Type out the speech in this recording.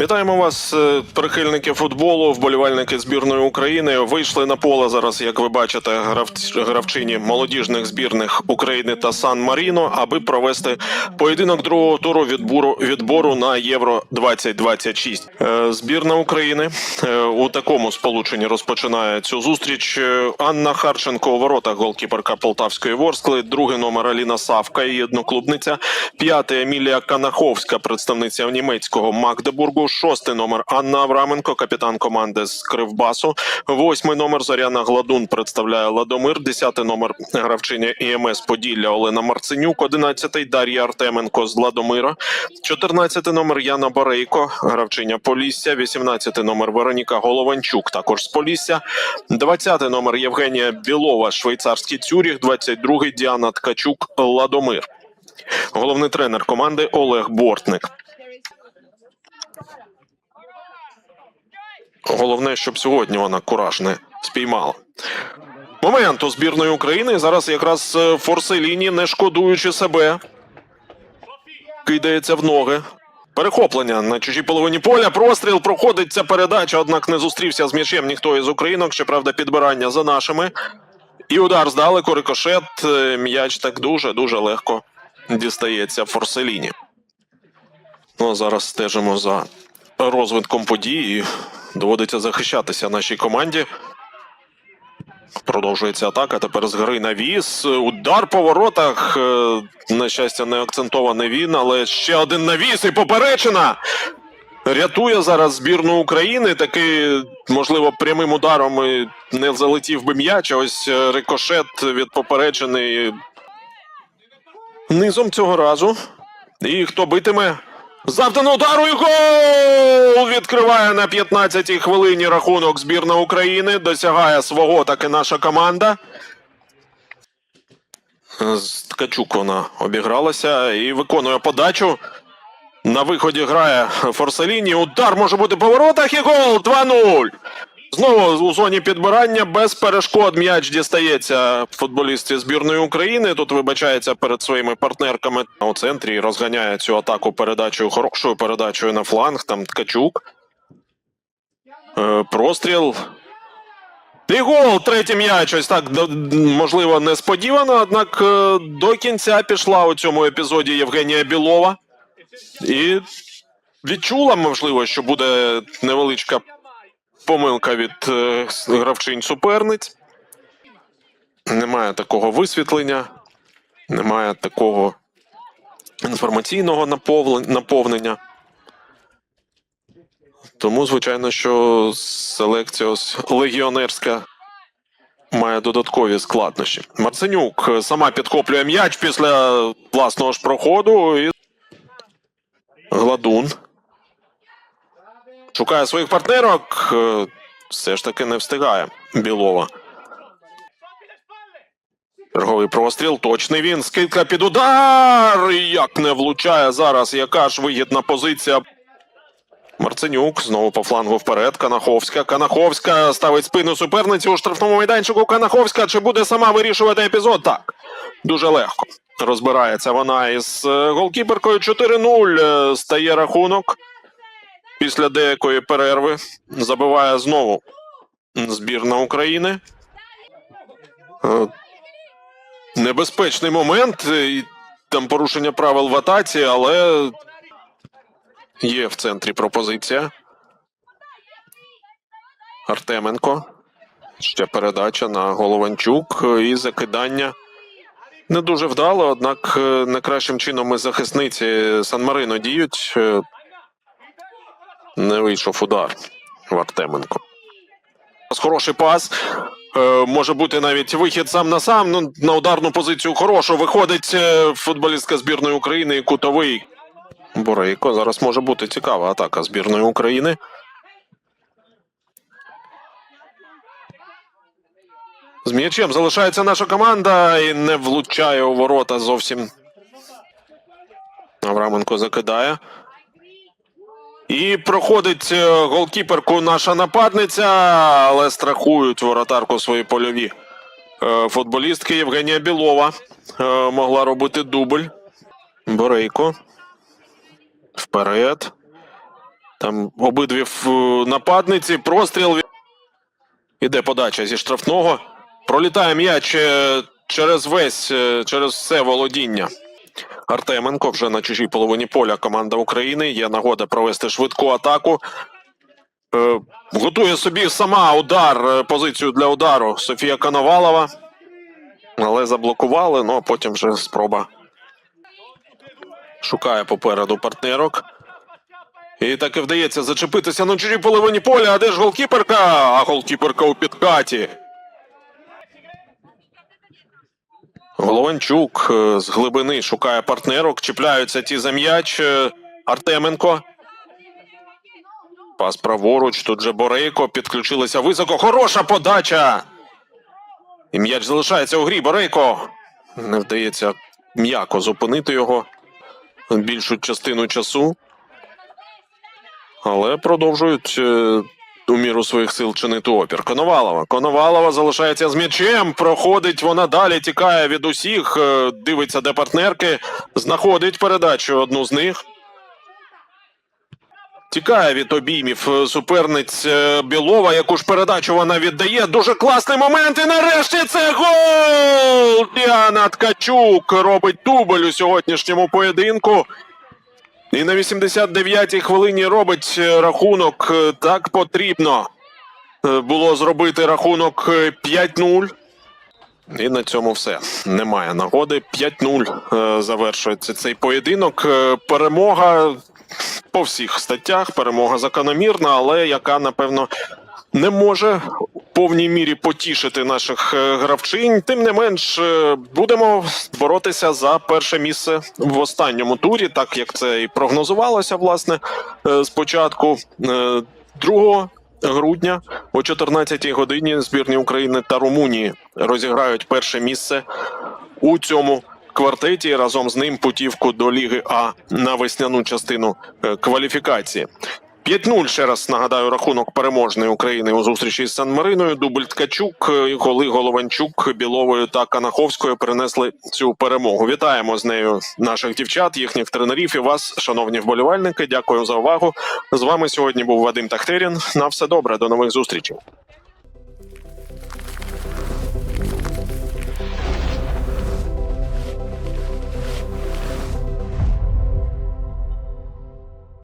Вітаємо вас, е, прихильники футболу, вболівальники збірної України. Вийшли на поле зараз, як ви бачите, гравць- гравчині молодіжних збірних України та Сан Маріно, аби провести поєдинок другого туру відбору відбору на Євро 2026. Е, Збірна України е, у такому сполученні розпочинає цю зустріч. Анна Харченко у воротах, голкіперка Полтавської Ворскли, другий номер Аліна Савка, її одноклубниця, п'ятий Емілія Канаховська, представниця німецького Магдебургу, шостий номер Анна Авраменко, капітан команди з Кривбасу, восьмий номер Зоряна Гладун представляє Ладомир, десятий номер гравчиня ІМС Поділля Олена Марценюк, одинадцятий Дар'я Артеменко з Ладомира, чотирнадцятий номер Яна Борейко, гравчиня Полісся, вісімнадцятий номер Вероніка Голованчук, також з Полісся, двадцятий номер Євгенія Білова, швейцарський Цюріх, двадцять другий Діана Ткачук, Ладомир. Головний тренер команди Олег Бортник. Головне, щоб сьогодні вона кураж не спіймала. Момент у збірної України. Зараз якраз е, Форселіні, не шкодуючи себе, кидається в ноги. Перехоплення на чужій половині поля. Простріл проходить ця передача, однак не зустрівся з м'ячем ніхто із українок. Щоправда, підбирання за нашими. І удар здалеку, рикошет. Е, М'яч так дуже дуже легко дістається Форселіні. Ну, а зараз стежимо за розвитком подій. Доводиться захищатися нашій команді. Продовжується атака. Тепер з гри навіс. Удар по воротах. Е, На щастя, не акцентований він, але ще один навіс і поперечина. Рятує зараз збірну України. Таки, можливо, прямим ударом не залетів би м'яч. Ось е, рикошет від попереджений низом цього разу. І хто битиме? Завдано удару і гол! Відкриває на 15-й хвилині рахунок збірна України. Досягає свого таки наша команда. З Ткачук вона обігралася і виконує подачу. На виході грає Форселіні. Удар може бути по воротах і гол 2-0. Знову у зоні підбирання без перешкод м'яч дістається футболістці збірної України. Тут вибачається перед своїми партнерками у центрі розганяє цю атаку передачею хорошою передачею на фланг. Там Ткачук. Е, простріл. І гол, третій м'яч. Ось так можливо несподівано. Однак е, до кінця пішла у цьому епізоді Євгенія Білова. І відчула, можливо, що буде невеличка помилка від е, гравчинь суперниць. Немає такого висвітлення, немає такого інформаційного наповнення. Тому, звичайно, що селекція легіонерська має додаткові складнощі. Марценюк е, сама підхоплює м'яч після власного ж проходу. І... Гладун. Шукає своїх партнерок. е, Все ж таки не встигає Білова. Черговий простріл. Точний він. Скидка під удар. Як не влучає зараз. Яка ж вигідна позиція. Марценюк знову по флангу вперед. Канаховська. Канаховська ставить спину суперниці у штрафному майданчику. Канаховська. Чи буде сама вирішувати епізод? Так. Дуже легко. Розбирається вона із е, голкіперкою 4-0. е, Стає рахунок. Після деякої перерви забиває знову збірна України. Е, Небезпечний момент. е, і Там порушення правил в атаці, але є в центрі пропозиція. Артеменко. Ще передача на Голованчук е, і закидання. Не дуже вдало, однак е, не кращим чином і захисниці Сан Марино діють. Не вийшов удар в Артеменко. Хороший пас. Е, може бути навіть вихід сам на сам. Ну, на ударну позицію хорошу. Виходить е, футболістка збірної України кутовий. Борейко. Зараз може бути цікава атака збірної України. З м'ячем залишається наша команда і не влучає у ворота зовсім. Авраменко закидає. І проходить е, голкіперку наша нападниця, але страхують воротарку свої польові. Е, Футболістки Євгенія Білова е, могла робити дубль. Борейко. Вперед. Там обидві нападниці. Простріл. Іде подача зі штрафного. Пролітає м'яч через весь, через все володіння. Артеменко вже на чужій половині поля команда України. Є нагода провести швидку атаку. Е, готує собі сама удар, е, позицію для удару Софія Коновалова. Але заблокували, ну а потім вже спроба. Шукає попереду партнерок. І так і вдається зачепитися на чужій половині поля. А де ж голкіперка? А голкіперка у підкаті. Голованчук е, з глибини шукає партнерок. Чіпляються ті за м'яч. Е, Артеменко. Пас праворуч. Тут же Борейко. Підключилися високо. Хороша подача. І м'яч залишається у грі. Борейко. Не вдається м'яко зупинити його більшу частину часу. Але продовжують е, у міру своїх сил чинити опір. Коновалова. Коновалова залишається з м'ячем. Проходить вона далі, тікає від усіх. е, Дивиться, де партнерки. Знаходить передачу одну з них. Тікає від обіймів е, суперниць е, Білова, яку ж передачу вона віддає. Дуже класний момент. І нарешті це гол! Діана Ткачук робить дубль у сьогоднішньому поєдинку. І на 89-й хвилині робить е, рахунок. Е, Так потрібно е, було зробити рахунок е, 5-0. І на цьому все. Немає нагоди. 5-0 е, завершується цей поєдинок. Перемога по всіх статтях, перемога закономірна, але яка, напевно, не може повній мірі потішити наших е, гравчинь. Тим не менш, е, будемо боротися за перше місце в останньому турі, так як це і прогнозувалося, власне, е, спочатку. Е, 2 грудня о 14 годині збірні України та Румунії розіграють перше місце у цьому квартеті разом з ним путівку до Ліги А на весняну частину кваліфікації. 5-0, ще раз нагадаю, рахунок переможної України у зустрічі з Сан-Мариною. Дубль Ткачук, коли Голованчук, Біловою та Канаховською принесли цю перемогу. Вітаємо з нею наших дівчат, їхніх тренерів і вас, шановні вболівальники. Дякую за увагу. З вами сьогодні був Вадим Тахтерін. На все добре, до нових зустрічей.